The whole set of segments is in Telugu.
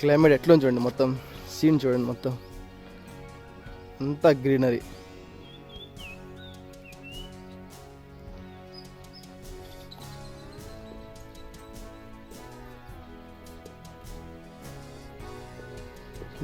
క్లైమేట్ ఎట్లా చూడండి మొత్తం. సీన్ చూడండి మొత్తం. అంతా గ్రీనరీ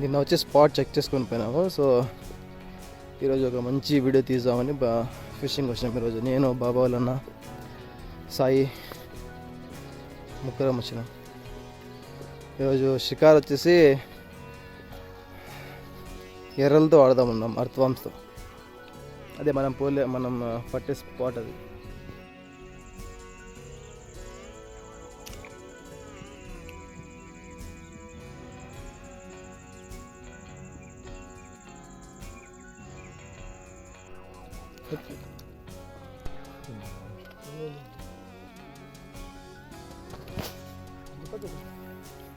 నిన్న వచ్చి స్పాట్ చెక్ చేసుకొని పోయినాము. సో ఈరోజు ఒక మంచి వీడియో తీద్దామని బా ఫిషింగ్ వచ్చినాం ఈరోజు. నేను బాబా వాళ్ళన్న సాయి ముగ్గురం వచ్చినాం. ఈరోజు షికార్ వచ్చేసి ఎర్రలతో ఆడదామన్నాం అర్థవాంస్తో అదే మనం పోలే మనం పట్టే స్పాట్ అది.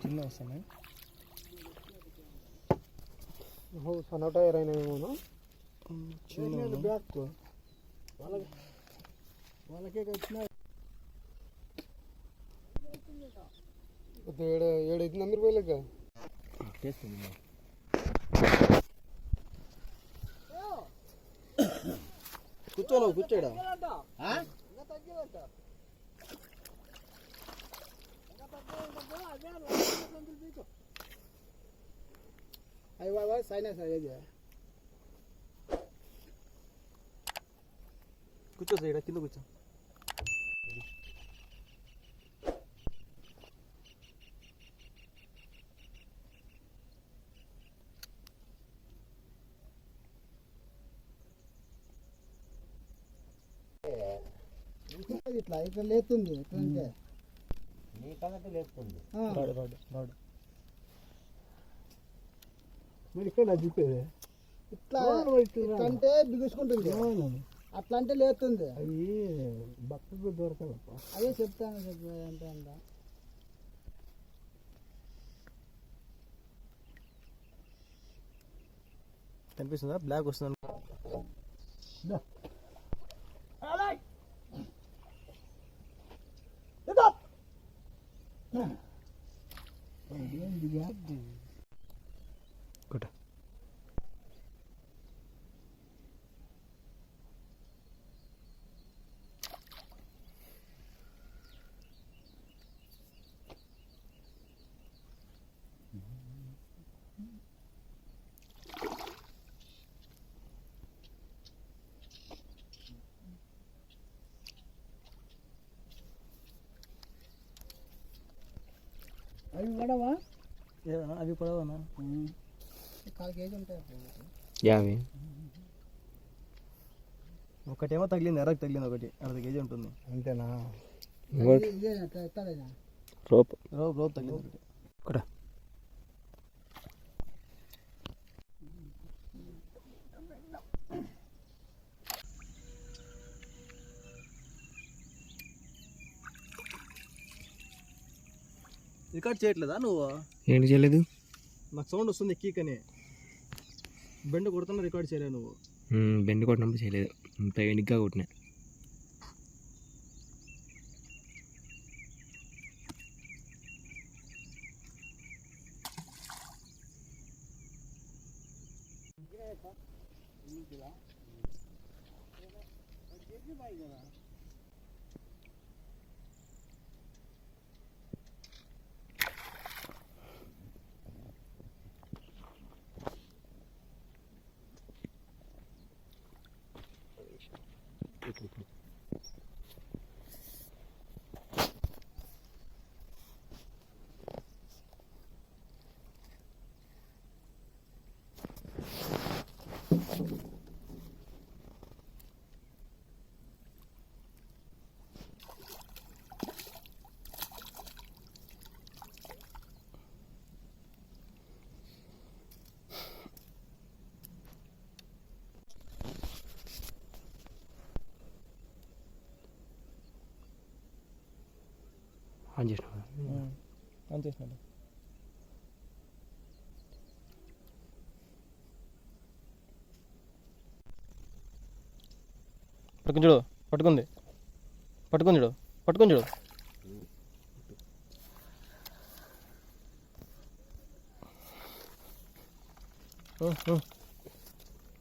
చిన్న వస్తున్నాయి సన్న టైర్ అయినాయేమో చిన్న బ్యాక్? వాళ్ళకి వాళ్ళకే వచ్చిన ఏడు మీరు పోయలేక? కూర్చోను కూర్చోడా? అవి బాబా సైనా సార్ ఏది కూర్చో సైడ్ కింద కూర్చో. ఇట్లా ఇట్లా లేతుంది ఎట్లా అంటే. మరి ఇక్కడ చూపేది ఇట్లా అంటే బిగుసుకుంటుంది. అట్లా అంటే లేతుంది అవి భక్తులు దొరకదు అదే చెప్తాను చెప్పు అంటే అంట కనిపిస్తుందా? బ్లాక్ వస్తుంది కొట్ట అవి పడవా? అవి పడవనా కాలు కేజీ ఉంటాయి యాభై ఒకటేమో తగిలింది ఎర్రకు తగిలింది ఒకటి అర్ధ కేజీ ఉంటుంది. అంతేనా? రోప్. రోప్ రోప్ తగిలింది ఒకటి. రికార్డ్ చేయట్లేదా నువ్వు? ఏంటి చేయలేదు? నాకు సౌండ్ వస్తుంది కీకని. బెండ్ కొడుతున్నా రికార్డ్ చేయలేదు నువ్వు. బెండ్ కొట్టినప్పుడు చేయలేదు. ఇంత ఎనిగ్గా కొట్టినా. ఆన్ చేసిన ఆన్ చేసినాడు పట్టుకుని చూడు పట్టుకుంది. పట్టుకుని చూడు పట్టుకుని చూడు.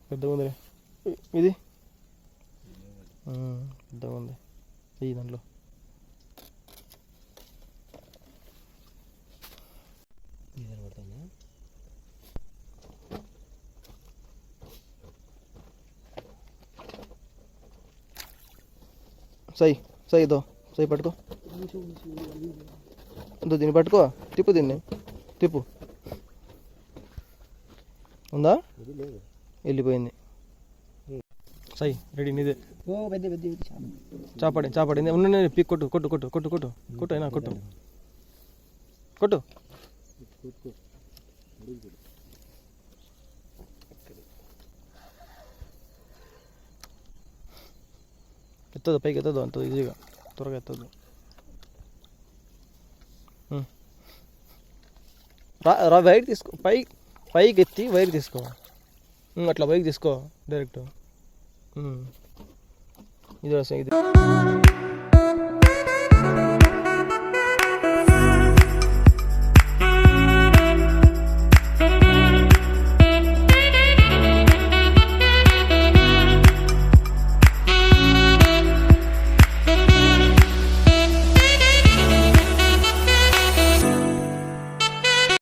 పెద్దగా ఉంది ఇది? పెద్దగా ఉంది. ఈ దాంట్లో. సై సై ఇదో సై పట్టుకో. దీన్ని పట్టుకో తిప్పు దీన్ని తిప్పు. ఉందా? వెళ్ళిపోయింది. సై రెడీ నీదే. ఓ పెద్ద పెద్ద చాపడి చాపడింది ఉన్న పీక్ కొట్టు కొట్టు కొట్టు కొట్టు కొట్టు కొట్టు అయినా కొట్టు కొట్టు. ఎత్తదు పైకి ఎత్తదు అంత ఈజీగా త్వరగా ఎత్తదు రా వైర్ తీసుకో పై పైకి ఎత్తి వైర్ తీసుకో అట్లా పైకి తీసుకో డైరెక్ట్ ఇది వస్తుంది ఇది